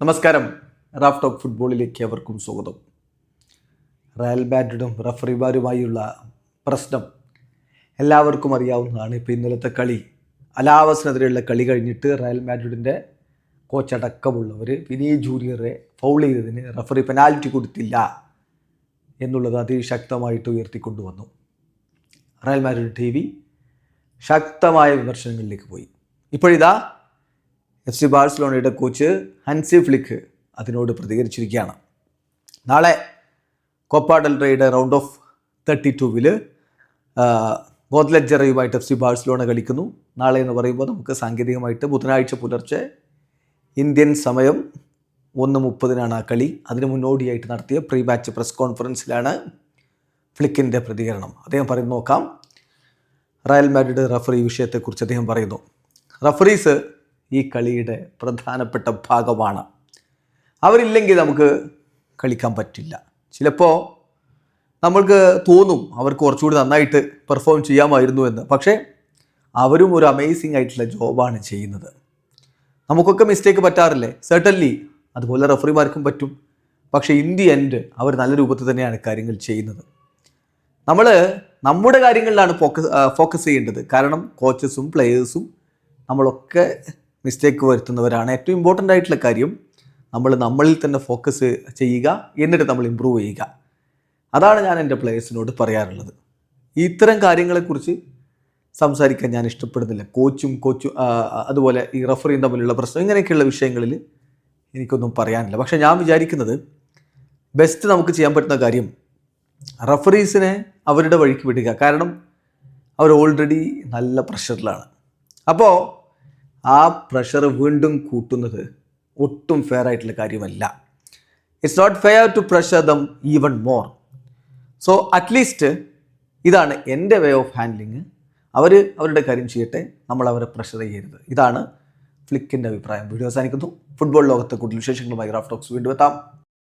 നമസ്കാരം. Raf talk ഫുട്ബോളിലേക്ക് അവർക്കും സ്വാഗതം. റയൽ മാഡ്രിഡും റഫറിമാരുമായുള്ള പ്രശ്നം എല്ലാവർക്കും അറിയാവുന്നതാണ്. ഇപ്പോൾ ഇന്നലത്തെ കളി അലാവസിനെതിരെയുള്ള കളി കഴിഞ്ഞിട്ട് റയൽ മാഡ്രിഡിന്റെ കോച്ചടക്കമുള്ളവർ വിനീ ജൂനിയറെ ഫൗൾ ചെയ്തതിന് റഫറി പെനാൽറ്റി കൊടുത്തില്ല എന്നുള്ളത് അതിശക്തമായിട്ട് ഉയർത്തിക്കൊണ്ടുവന്നു. റയൽ മാഡ്രിഡ് ടി വി ശക്തമായ വിമർശനങ്ങളിലേക്ക് പോയി. ഇപ്പോഴിതാ എഫ് സി ബാഴ്സലോണയുടെ കോച്ച് ഹൻസി ഫ്ലിക്ക് അതിനോട് പ്രതികരിച്ചിരിക്കുകയാണ്. നാളെ കോപ്പ ഡെൽറയുടെ റൗണ്ട് ഓഫ് തേർട്ടി ടൂവിൽ ഗോദ്ലജറയുമായിട്ട് എഫ് സി ബാഴ്സലോണ കളിക്കുന്നു. നാളെ എന്ന് പറയുമ്പോൾ നമുക്ക് സാങ്കേതികമായിട്ട് ബുധനാഴ്ച പുലർച്ചെ ഇന്ത്യൻ സമയം ഒന്ന് മുപ്പതിനാണ് ആ കളി. അതിന് മുന്നോടിയായിട്ട് നടത്തിയ പ്രീ മാച്ച് പ്രസ് കോൺഫറൻസിലാണ് ഫ്ലിക്കിന്റെ പ്രതികരണം. അദ്ദേഹം പറയുന്നു നോക്കാം. റയൽ മാഡ്രിഡ് റഫറി വിഷയത്തെക്കുറിച്ച് അദ്ദേഹം പറയുന്നു. റഫറീസ് ഈ കളിയുടെ പ്രധാനപ്പെട്ട ഭാഗമാണ്. അവരില്ലെങ്കിൽ നമുക്ക് കളിക്കാൻ പറ്റില്ല. ചിലപ്പോൾ നമ്മൾക്ക് തോന്നും അവർക്ക് കുറച്ചുകൂടി നന്നായിട്ട് പെർഫോം ചെയ്യാമായിരുന്നു എന്ന്. പക്ഷേ അവരും ഒരു അമേസിംഗ് ആയിട്ടുള്ള ജോബാണ് ചെയ്യുന്നത്. നമുക്കൊക്കെ മിസ്റ്റേക്ക് പറ്റാറില്ലേ? സെർട്ടൻലി അതുപോലെ റഫറിമാർക്കും പറ്റും. പക്ഷേ ഇൻ ദി എൻഡ് അവർ നല്ല രൂപത്തിൽ തന്നെയാണ് കാര്യങ്ങൾ ചെയ്യുന്നത്. നമ്മൾ നമ്മുടെ കാര്യങ്ങളിലാണ് ഫോക്കസ് ഫോക്കസ് ചെയ്യേണ്ടത്. കാരണം കോച്ചസും പ്ലെയേഴ്സും നമ്മളൊക്കെ മിസ്റ്റേക്ക് വരുത്തുന്നവരാണ്. ഏറ്റവും ഇമ്പോർട്ടന്റ് ആയിട്ടുള്ള കാര്യം നമ്മൾ നമ്മളിൽ തന്നെ ഫോക്കസ് ചെയ്യുക എന്നിട്ട് നമ്മൾ ഇമ്പ്രൂവ് ചെയ്യുക. അതാണ് ഞാൻ എന്റെ പ്ലേയേഴ്സിനോട് പറയാറുള്ളത്. ഇത്തരം കാര്യങ്ങളെക്കുറിച്ച് സംസാരിക്കാൻ ഞാൻ ഇഷ്ടപ്പെടുന്നില്ല. കോച്ചും കോച്ചും അതുപോലെ ഈ റഫറിയും തമ്മിലുള്ള പ്രശ്നം ഇങ്ങനെയൊക്കെയുള്ള വിഷയങ്ങളിൽ എനിക്കൊന്നും പറയാനില്ല. പക്ഷേ ഞാൻ വിചാരിക്കുന്നത് ബെസ്റ്റ് നമുക്ക് ചെയ്യാൻ പറ്റുന്ന കാര്യം റഫറീസിനെ അവരുടെ വഴിക്ക് വിടുക. കാരണം അവർ ഓൾറെഡി നല്ല പ്രഷറിലാണ് അപ്പോൾ ആ പ്രഷർ വീണ്ടും കൂട്ടുന്നത് ഒട്ടും ഫെയർ ആയിട്ടുള്ള കാര്യമല്ല. It's not fair to pressure them even more so at least ഇതാണ് എന്റെ വേ ഓഫ് ഹാൻഡ്ലിങ് അവർ അവരുടെ കാര്യം ചെയ്യട്ടെ നമ്മൾ അവരെ പ്രഷർ ചെയ്യരുത്. ഇതാണ് ഫ്ലിക്കിന്റെ അഭിപ്രായം. വീഡിയോ അവസാനിക്കുന്നു. ഫുട്ബോൾ ലോകത്തെ കൂടുതൽ വിശേഷങ്ങളുമായി ഗ്രാഫ് ടോക്സ് വീണ്ടും എത്താം.